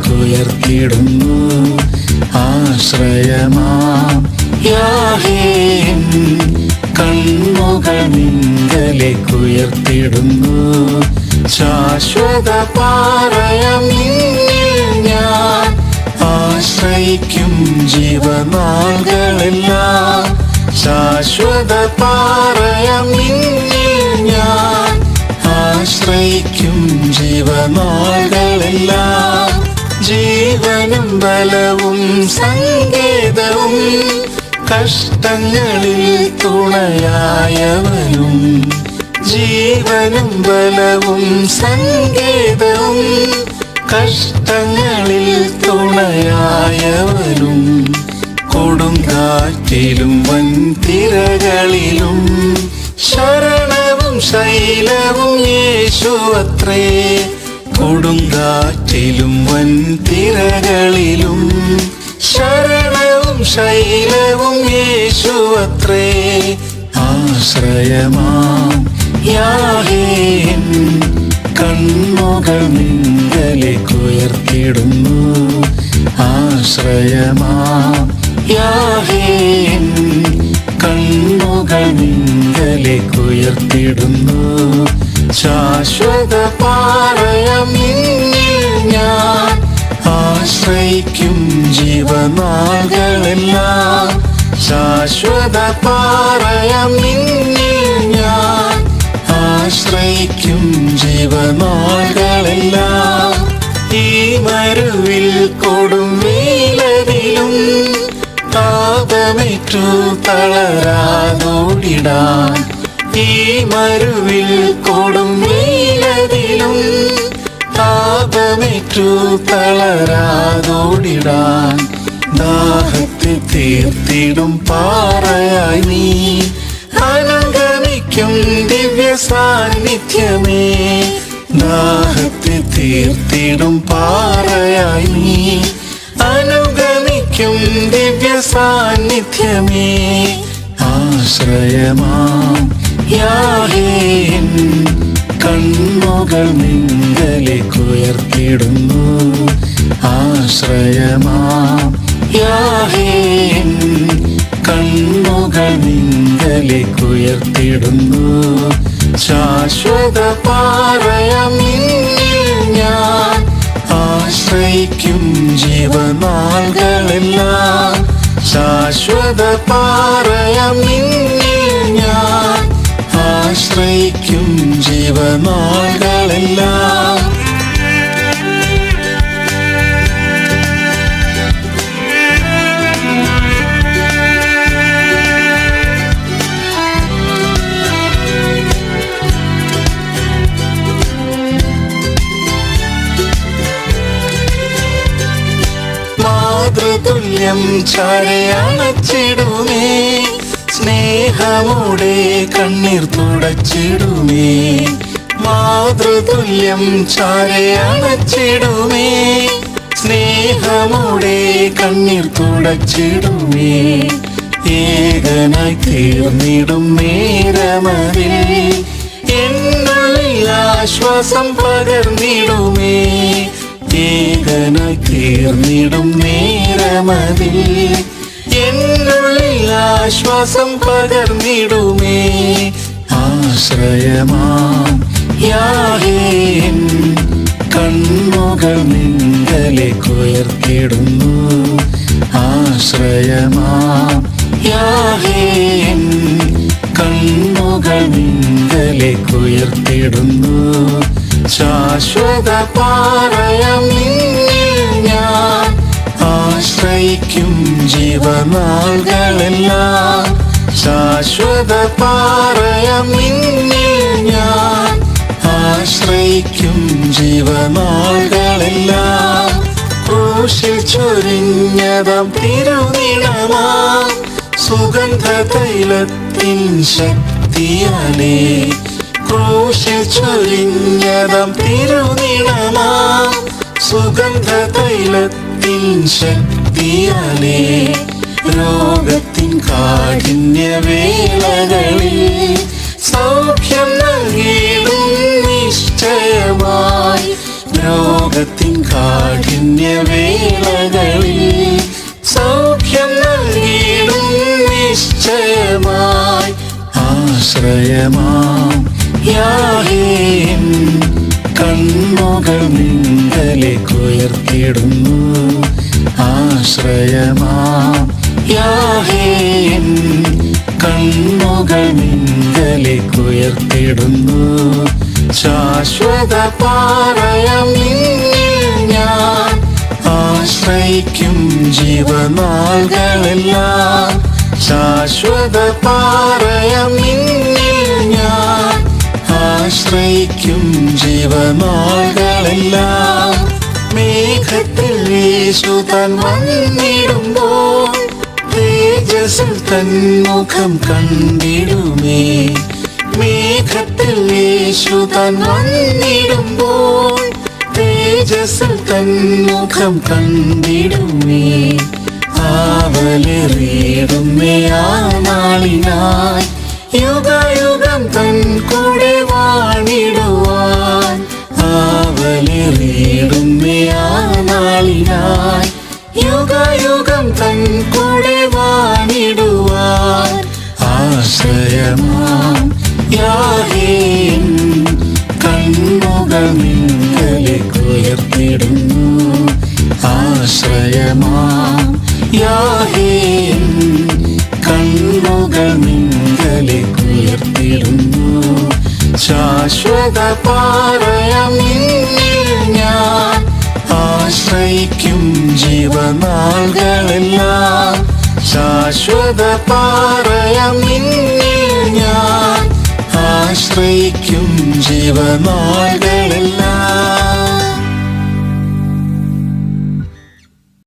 നിങ്കലേക്കുയർത്തിടുന്നു ആശ്രയമാം യാഹേൻ ശാശ്വത പാറയം ഞാൻ ആശ്രയിക്കും ജീവനാളുകളെല്ലാം ശാശ്വത പാറയം ഞാൻ ആശ്രയിക്കും ജീവനാളുകളെല്ലാം ജീവനും ബലവും സങ്കേതവും കഷ്ടങ്ങളിൽ തുണയായവനും ജീവനും ബലവും സങ്കേതവും കഷ്ടങ്ങളിൽ തുണയായവനും കൊടുങ്കാറ്റിലും വൻതിരകളിലും ശരണവും ശൈലവും യേശുവത്രേ. കൊടുങ്കാറ്റിലും വൻ തിരകളിലും ശരണവും ശൈലവും യേശുവത്രേ ആശ്രയമാം യാഹേൻ. കണ്ണുകൾ കുയർത്തിടുന്നു ആശ്രയമാം യാഹേൻ. കണ്ണുകൾ നിങ്കലേക്കുയർത്തിടുന്നു ശാശ്വത പാറയം നിന്നിൽ ഞാൻ. ആശ്രയിക്കും ശാശ്വത പാറയം നിന്നിൽ ഞാൻ. ആശ്രയിക്കും ഈ മരുവിൽ കൊടും വെയിലതിലും താപമേറ്റു തളരാതോടിടാൻ. ഈ മരുവിൽ കൊടും താപമേറ്റു തളരാതോടിടാൻ ദാഹത്തെ തീർത്തിടും പാറയായി നീ. അനുഗമിക്കും ദിവ്യ സാന്നിധ്യമേ ദാഹത്തെ തീർത്തിടും പാറയായി നീ. അനുഗമിക്കും ദിവ്യ സാന്നിധ്യമേ ആശ്രയമാം യാഹേൻ. കണ്ണുകൾ നിങ്കലേക്കുയർത്തിടുന്നു ആശ്രയമാം യാഹേൻ കണ്ണുകൾ നിങ്കലേക്കുയർത്തിടുന്നു ശാശ്വത പാറയമിന്നിൽ ഞാൻ ആശ്രയിക്കും ജീവനാളുകളെല്ലാം ശാശ്വത പാറയമിന്നിൽ ആശ്രയിക്കും ജീവനാളുകളെല്ലാം മാതൃതുല്യം ചരയണച്ചിടുമേ. സ്നേഹമോടെ കണ്ണീർ തുടച്ചിടുമേ. മാതൃതുല്യം ചായയണച്ചിടുമേ സ്നേഹമോടെ കണ്ണീർ തുടച്ചിടുമേ. ഏകനായി തീർന്നിടും നേരമതിൽ. എന്നുള്ളിൽ ആശ്വാസം പകർന്നിടുമേ. ഏകനായി തീർന്നിടും നേരമതിൽ. എന്നുള്ളിൽ ആശ്വാസം പകർന്നിടുമേ. ആശ്രയമാം കണ്ണുകൾ നിങ്ങളെ ആശ്രയമാം യാഹേൻ കണ്ണുകൾ നിങ്ങളെ കുയർത്തിടുന്നു ശാശ്വത പാറയം ശാശ്വത പാറയമിന്നിൽ ഞാൻ ആശ്രയിക്കും ജീവനാളുകളെല്ലാം ക്രൂശിൽ ചൊരിഞ്ഞതം തിരുനിടമാ സുഗന്ധ തൈലത്തിൻ ശക്തിയാലേ ക്രൂശിൽ ചൊരിഞ്ഞതം തിരുനിടമാ സുഗന്ധ തൈലത്തിൻ ശക്തിയാലേ രോഗത്തിൻ കാഠിന്യവേളകളിൽ സൗഖ്യം നൽകിയിടും നിശ്ചയമായി. രോഗത്തിൻ കാഠിന്യവേളകളിൽ സൗഖ്യം നൽകിയിടും നിശ്ചയമായി. ആശ്രയമാം യാഹേൻ കണ്ണുകൾ നിങ്ങളിലേക്കുയർത്തിയിടുന്നു ആശ്രയമാം യാഹേൻ കണ്ണുകൾ നിങ്ങളിലേക്കുയർത്തിയിടുന്നു ശാശ്വത പാറയം ജീവനാളുകളെല്ലാം ശാശ്വത പാറയം ആശ്രയിക്കും ജീവനാളുകളെല്ലാം മേഘത്തിൽ യേശു താൻ തേജസ്സിൽ തന്മുഖം മുഖം കണ്ടിടുമേ. മേഘത്തിൽ യേശു താൻ വന്നിടുമ്പോൾ തേജസ്സിൽ തന്മുഖം മുഖം കണ്ടിടുമേ. ആവലേറിയിടുമേ ആ നാളിനായി യുഗയുഗം തൻ കൂടെ വാണിടുവാൻ. ആ യുഗയുഗം തൻ ആശ്രയമാം യാഹീൻ കണ്ണുകൾ നിങ്ങളിലേക്കുയർത്തിടുന്നു ആശ്രയമാം യാഹീൻ കണ്ണുകൾ നിങ്ങളിലേക്കുയർത്തിടുന്നു ശാശ്വത പാറയം ഞാൻ ആശ്രയിക്കും ജീവനാളുകളെല്ലാം ശാശ്വത പാറയം ആശ്രയിക്കും ജീവനാളുകളെല്ലാം